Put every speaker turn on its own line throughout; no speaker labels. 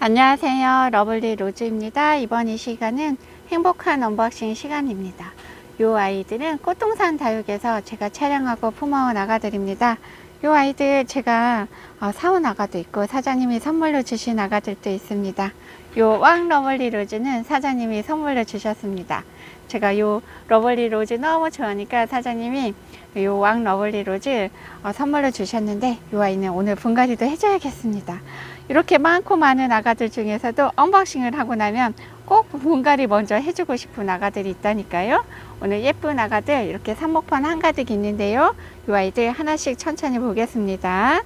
안녕하세요. 러블리 로즈입니다. 이번 이 시간은 행복한 언박싱 시간입니다. 요 아이들은 꽃동산 다육에서 제가 촬영하고 품어온 아가들입니다. 요 아이들 제가 어, 사온 아가도 있고 사장님이 선물로 주신 아가들도 있습니다. 요 왕 러블리 로즈는 사장님이 선물로 주셨습니다. 제가 요 러블리 로즈 너무 좋아하니까 사장님이 요 왕 러블리 로즈 어, 선물로 주셨는데 요 아이는 오늘 분갈이도 해줘야겠습니다. 이렇게 많고 많은 아가들 중에서도 언박싱을 하고 나면 꼭 분갈이 먼저 해주고 싶은 아가들이 있다니까요. 오늘 예쁜 아가들 이렇게 삽목판 한가득 있는데요. 이 아이들 하나씩 천천히 보겠습니다.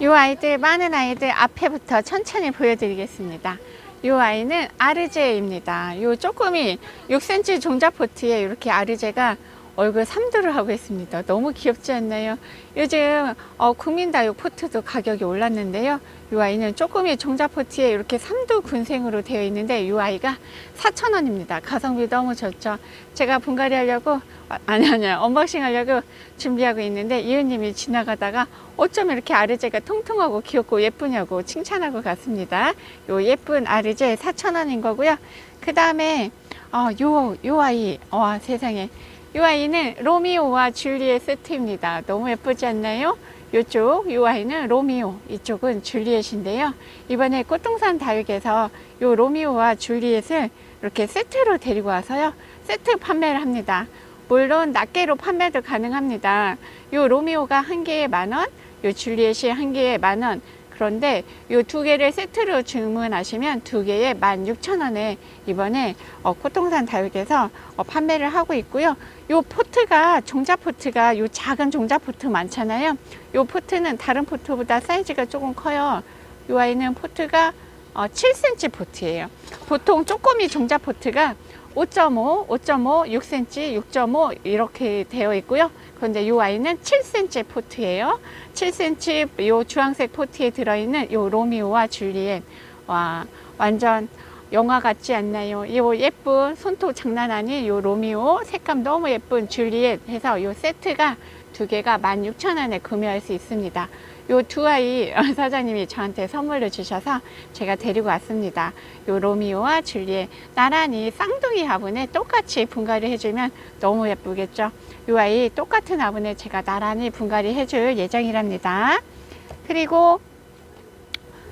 이 아이들 많은 아이들 앞에부터 천천히 보여드리겠습니다. 이 아이는 아르제입니다. 요 조금이 6cm 종자포트에 이렇게 아르제가 얼굴 3도를 하고 있습니다. 너무 귀엽지 않나요? 요즘 어, 국민다육 포트도 가격이 올랐는데요. 이 아이는 조금이 종자포트에 이렇게 3도 군생으로 되어 있는데 이 아이가 4,000원입니다. 가성비 너무 좋죠. 제가 분갈이 하려고 아, 아니 아니요 언박싱 하려고 준비하고 있는데 이은님이 지나가다가 어쩜 이렇게 아르제가 통통하고 귀엽고 예쁘냐고 칭찬하고 갔습니다. 요 예쁜 아르제 4,000원인 거고요. 그 다음에 어, 요, 요 아이 와 세상에 이 아이는 로미오와 줄리엣 세트입니다. 너무 예쁘지 않나요? 이쪽 이 아이는 로미오, 이쪽은 줄리엣인데요. 이번에 꽃동산 다육에서 이 로미오와 줄리엣을 이렇게 세트로 데리고 와서요. 세트 판매를 합니다. 물론 낱개로 판매도 가능합니다. 이 로미오가 한 개에 만 원, 이 줄리엣이 한 개에 만 원. 그런데 이 두 개를 세트로 주문하시면 두 개에 16,000원에 이번에 어, 코통산 다육에서 어, 판매를 하고 있고요. 요 포트가 종자 포트가 요 작은 종자 포트 많잖아요. 요 포트는 다른 포트보다 사이즈가 조금 커요. 요 아이는 포트가 어, 7cm 포트예요. 보통 쪼꼬미 종자 포트가 5.5, 5.5, 6cm, 6.5 이렇게 되어 있고요. 그런데 이 아이는 7cm 포트예요. 7cm 요 주황색 포트에 들어있는 요 로미오와 줄리엣. 와, 완전 영화 같지 않나요? 이 예쁜 손톱 장난 아닌 요 로미오 색감 너무 예쁜 줄리엣 해서 요 세트가 두 개가 16,000원에 구매할 수 있습니다. 요 두 아이 사장님이 저한테 선물로 주셔서 제가 데리고 왔습니다. 요 로미오와 줄리엣 나란히 쌍둥이 화분에 똑같이 분갈이 해주면 너무 예쁘겠죠? 요 아이 똑같은 화분에 제가 나란히 분갈이 해줄 예정이랍니다. 그리고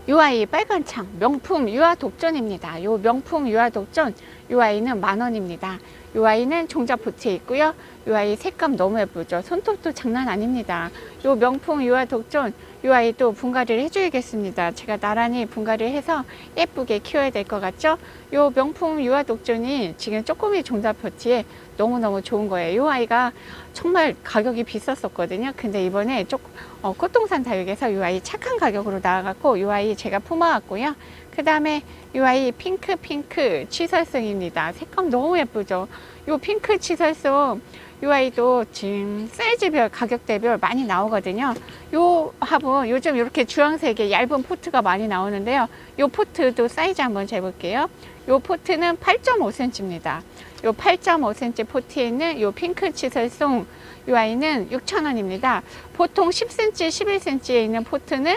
요 아이 빨간 창 명품 유아 독전입니다. 요 명품 유아 독전 요 아이는 만 원입니다. 요 아이는 종자 부채 있고요. 요 아이 색감 너무 예쁘죠. 손톱도 장난 아닙니다. 요 명품 유아 독전 요 아이도 분갈이를 해줘야겠습니다. 제가 나란히 분갈이를 해서 예쁘게 키워야 될 것 같죠? 요 명품 유아 독전이 지금 조금이 종자 포트에 너무너무 좋은 거예요. 요 아이가 정말 가격이 비쌌었거든요. 근데 이번에 조금 어, 꽃동산 다육에서 이 아이 착한 가격으로 나와갖고 이 아이 제가 품어왔고요. 그 다음에 이 아이 핑크 핑크 치설성입니다. 색감 너무 예쁘죠. 이 핑크 치설성 이 아이도 지금 사이즈별 가격대별 많이 나오거든요. 요 화분 요즘 이렇게 주황색의 얇은 포트가 많이 나오는데요. 요 포트도 사이즈 한번 재볼게요. 요 포트는 8.5cm입니다. 요 8.5cm 포트에 있는 요 핑크 치설송 이 아이는 6,000원입니다. 보통 10cm, 11cm에 있는 포트는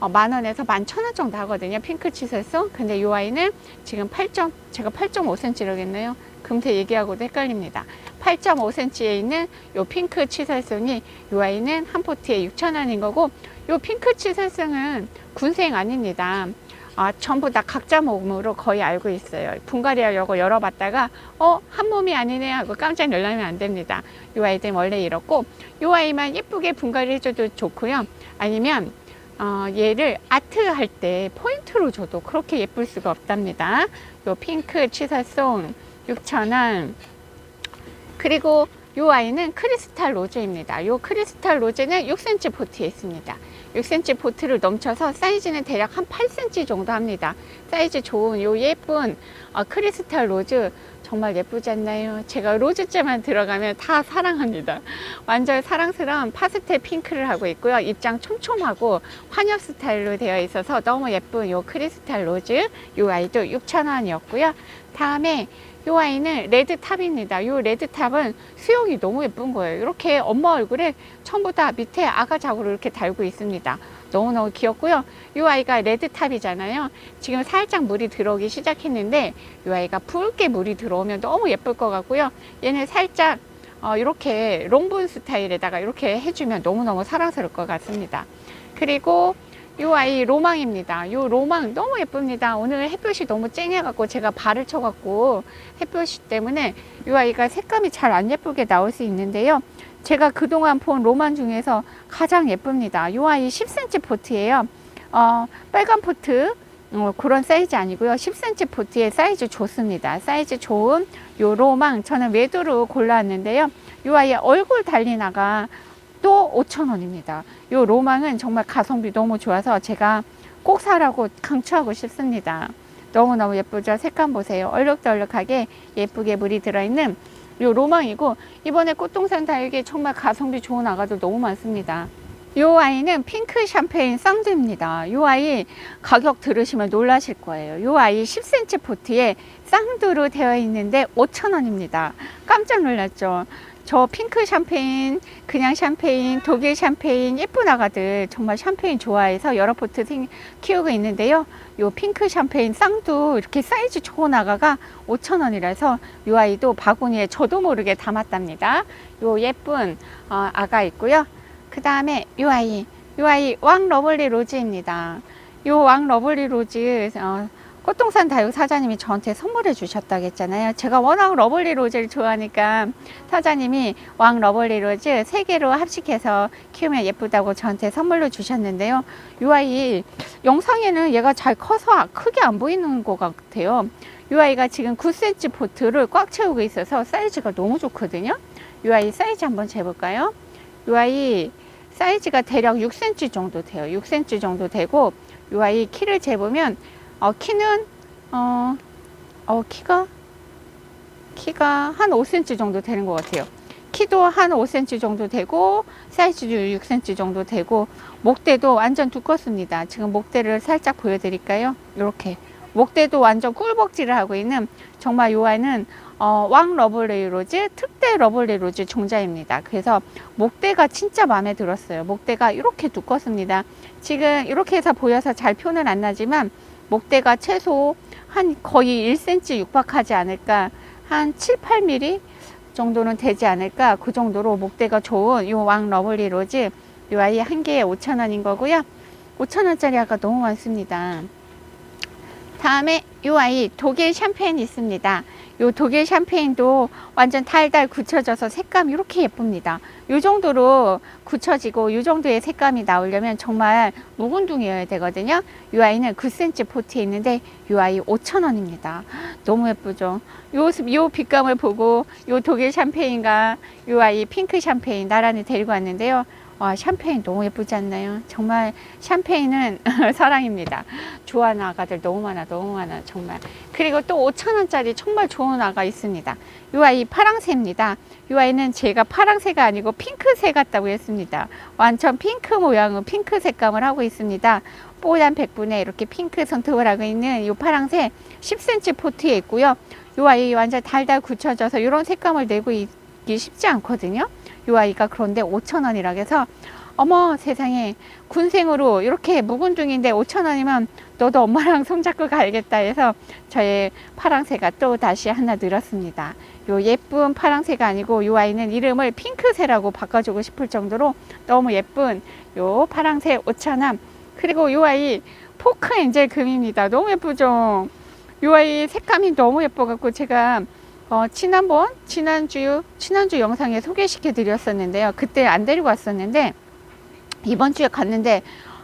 어, 만 원에서 만천원 정도 하거든요. 핑크 치설송. 근데 이 아이는 지금 8. 제가 8.5cm라겠네요. 금세 얘기하고도 헷갈립니다. 8.5cm에 있는 요 핑크 치설송이 이 아이는 한 포트에 6,000원인 거고 요 핑크 치설송은 군생 아닙니다. 아, 전부 다 각자 몸으로 거의 알고 있어요. 분갈이 하려고 열어봤다가, 어, 한 몸이 아니네 하고 깜짝 놀라면 안 됩니다. 이 아이들 원래 이렇고, 이 아이만 예쁘게 분갈이 해줘도 좋고요. 아니면, 어, 얘를 아트 할 때 포인트로 줘도 그렇게 예쁠 수가 없답니다. 요 핑크 치사송 6,000원. 그리고 이 아이는 크리스탈 로즈입니다. 이 크리스탈 로즈는 6cm 포트에 있습니다. 6cm 포트를 넘쳐서 사이즈는 대략 한 8cm 정도 합니다. 사이즈 좋은 요 예쁜 어, 크리스탈 로즈 정말 예쁘지 않나요? 제가 로즈째만 들어가면 다 사랑합니다. 완전 사랑스러운 파스텔 핑크를 하고 있고요. 입장 촘촘하고 환엽 스타일로 되어 있어서 너무 예쁜 요 크리스탈 로즈 요 아이도 6,000원이었고요. 다음에 이 아이는 레드탑입니다. 이 레드탑은 수영이 너무 예쁜 거예요. 이렇게 엄마 얼굴에 전부 다 밑에 아가 자국을 이렇게 달고 있습니다. 너무너무 귀엽고요. 이 아이가 레드탑이잖아요. 지금 살짝 물이 들어오기 시작했는데 이 아이가 붉게 물이 들어오면 너무 예쁠 것 같고요. 얘는 살짝 어, 이렇게 롱분 스타일에다가 이렇게 해주면 너무너무 사랑스러울 것 같습니다. 그리고 이 아이 로망입니다. 이 로망 너무 예쁩니다. 오늘 햇볕이 너무 쨍해갖고 제가 발을 쳐갖고 햇볕이 때문에 이 아이가 색감이 잘 안 예쁘게 나올 수 있는데요. 제가 그동안 본 로망 중에서 가장 예쁩니다. 이 아이 10cm 포트예요. 어, 빨간 포트 어, 그런 사이즈 아니고요. 10cm 포트의 사이즈 좋습니다. 사이즈 좋은 요 로망 저는 외도로 골라왔는데요. 이 아이의 얼굴 달리나가 또 5,000원입니다. 요 로망은 정말 가성비 너무 좋아서 제가 꼭 사라고 강추하고 싶습니다. 너무너무 예쁘죠? 색감 보세요. 얼룩덜룩하게 예쁘게 물이 들어있는 요 로망이고 이번에 꽃동산 다육에 정말 가성비 좋은 아가들 너무 많습니다. 요 아이는 핑크 샴페인 쌍두입니다. 요 아이 가격 들으시면 놀라실 거예요. 요 아이 10cm 포트에 쌍두로 되어 있는데 5,000원입니다. 깜짝 놀랐죠? 저 핑크 샴페인, 그냥 샴페인, 독일 샴페인 예쁜 아가들 정말 샴페인 좋아해서 여러 포트 생, 키우고 있는데요. 요 핑크 샴페인 쌍두 이렇게 사이즈 좋은 아가가 5,000원이라서 요 아이도 바구니에 저도 모르게 담았답니다. 요 예쁜 어, 아가 있고요. 그 다음에 요 아이, 요 아이 왕 러블리 로즈입니다. 요왕 러블리 로즈 어, 꽃동산 다육 사장님이 저한테 선물해 주셨다고 했잖아요. 제가 워낙 러블리 로즈를 좋아하니까 사장님이 왕 러블리 로즈 세 개로 합식해서 키우면 예쁘다고 저한테 선물로 주셨는데요. 이 아이 영상에는 얘가 잘 커서 크게 안 보이는 것 같아요. 이 아이가 지금 9cm 포트를 꽉 채우고 있어서 사이즈가 너무 좋거든요. 이 아이 사이즈 한번 재볼까요? 이 아이 사이즈가 대략 6cm 정도 돼요. 6cm 정도 되고 이 아이 키를 재보면 어, 키는 어, 어 키가 키가 한 5cm 정도 되는 것 같아요. 키도 한 5cm 정도 되고 사이즈도 6cm 정도 되고 목대도 완전 두껍습니다. 지금 목대를 살짝 보여드릴까요? 이렇게 목대도 완전 꿀벅지를 하고 있는 정말 요 아이는 어, 왕 러블리 로즈 특대 러블리 로즈 종자입니다. 그래서 목대가 진짜 마음에 들었어요. 목대가 이렇게 두껍습니다. 지금 이렇게 해서 보여서 잘 표는 안 나지만 목대가 최소 한 거의 1cm 육박하지 않을까 한 7, 8mm 정도는 되지 않을까 그 정도로 목대가 좋은 이 왕 러블리 로즈 이 아이 한 개에 5,000원인 거고요 5,000원짜리 아까 너무 많습니다 다음에 이 아이 독일 샴페인 있습니다 이 독일 샴페인도 완전 달달 굳혀져서 색감이 이렇게 예쁩니다. 이 정도로 굳혀지고 이 정도의 색감이 나오려면 정말 묵은둥이어야 되거든요. 이 아이는 9cm 포트에 있는데 이 아이 5,000원입니다. 너무 예쁘죠? 요, 요 빛감을 보고 요 독일 샴페인과 요 아이 핑크 샴페인 나란히 데리고 왔는데요 와, 샴페인 너무 예쁘지 않나요? 정말 샴페인은 사랑입니다. 좋아하는 아가들 너무 많아, 너무 많아, 정말. 그리고 또 5천원짜리 정말 좋은 아가 있습니다. 이 아이 파랑새입니다. 이 아이는 제가 파랑새가 아니고 핑크새 같다고 했습니다. 완전 핑크 모양의 핑크 색감을 하고 있습니다. 뽀얀 백분에 이렇게 핑크 손톱을 하고 있는 이 파랑새 10cm 포트에 있고요. 이 아이 완전 달달 굳혀져서 이런 색감을 내고 있기 쉽지 않거든요. 이 아이가 그런데 5천원이라 해서 어머 세상에 군생으로 이렇게 묵은둥인데 5천원이면 너도 엄마랑 손잡고 가야겠다 해서 저의 파랑새가 또 다시 하나 늘었습니다. 요 예쁜 파랑새가 아니고 이 아이는 이름을 핑크새라고 바꿔주고 싶을 정도로 너무 예쁜 요 파랑새 5천원 그리고 이 아이 포크 엔젤 금입니다. 너무 예쁘죠? 이 아이 색감이 너무 예뻐갖고 제가 어, 지난번 지난주 지난주 영상에 소개시켜 드렸었는데요. 그때 안 데리고 왔었는데 이번 주에 갔는데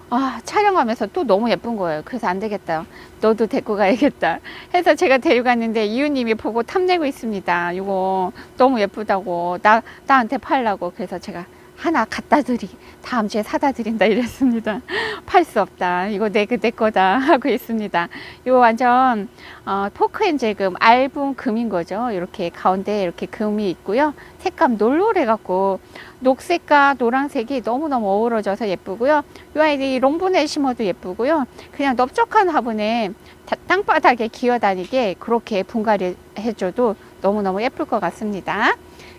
아, 촬영하면서 또 너무 예쁜 거예요. 그래서 안 되겠다. 너도 데리고 가야겠다. 해서 제가 데리고 갔는데 이웃님이 보고 탐내고 있습니다. 이거 너무 예쁘다고 나 나한테 팔라고 그래서 제가 하나 갖다 드리 다음 주에 사다 드린다 이랬습니다. 팔 수 없다. 이거 내, 내 거다 하고 있습니다. 요 완전 어, 포크 엔젤금 얇은 금인 거죠. 이렇게 가운데 이렇게 금이 있고요. 색감 놀놀해 갖고 녹색과 노란색이 너무너무 어우러져서 예쁘고요. 이 아이들이 롱분에 심어도 예쁘고요. 그냥 넓적한 화분에 다- 땅바닥에 기어다니게 그렇게 분갈이 해줘도 너무너무 예쁠 것 같습니다.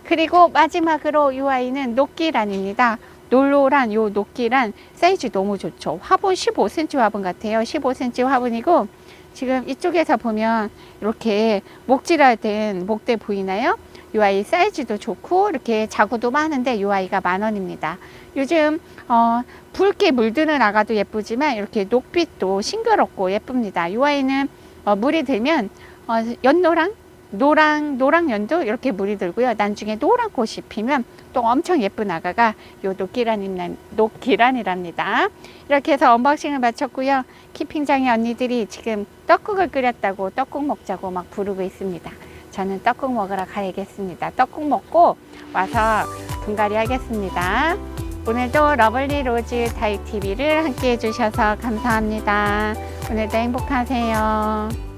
그리고 마지막으로 이 아이는 녹기란입니다. 놀로란 요 녹기란 사이즈 너무 좋죠. 화분 15cm 화분 같아요. 15cm 화분이고 지금 이쪽에서 보면 이렇게 목질화된 목대 보이나요? 이 아이 사이즈도 좋고 이렇게 자구도 많은데 이 아이가 만 원입니다. 요즘 어, 붉게 물드는 아가도 예쁘지만 이렇게 녹빛도 싱그럽고 예쁩니다. 이 아이는 어, 물이 들면 어, 연노랑 노랑 노랑 연도 이렇게 물이 들고요. 나중에 노란 꽃이 피면 또 엄청 예쁜 아가가 요 녹기란이 녹기란이랍니다. 이렇게 해서 언박싱을 마쳤고요. 키핑장의 언니들이 지금 떡국을 끓였다고 떡국 먹자고 막 부르고 있습니다. 저는 떡국 먹으러 가야겠습니다. 떡국 먹고 와서 분갈이 하겠습니다. 오늘도 러블리 로즈 다육 TV를 함께 해주셔서 감사합니다. 오늘도 행복하세요.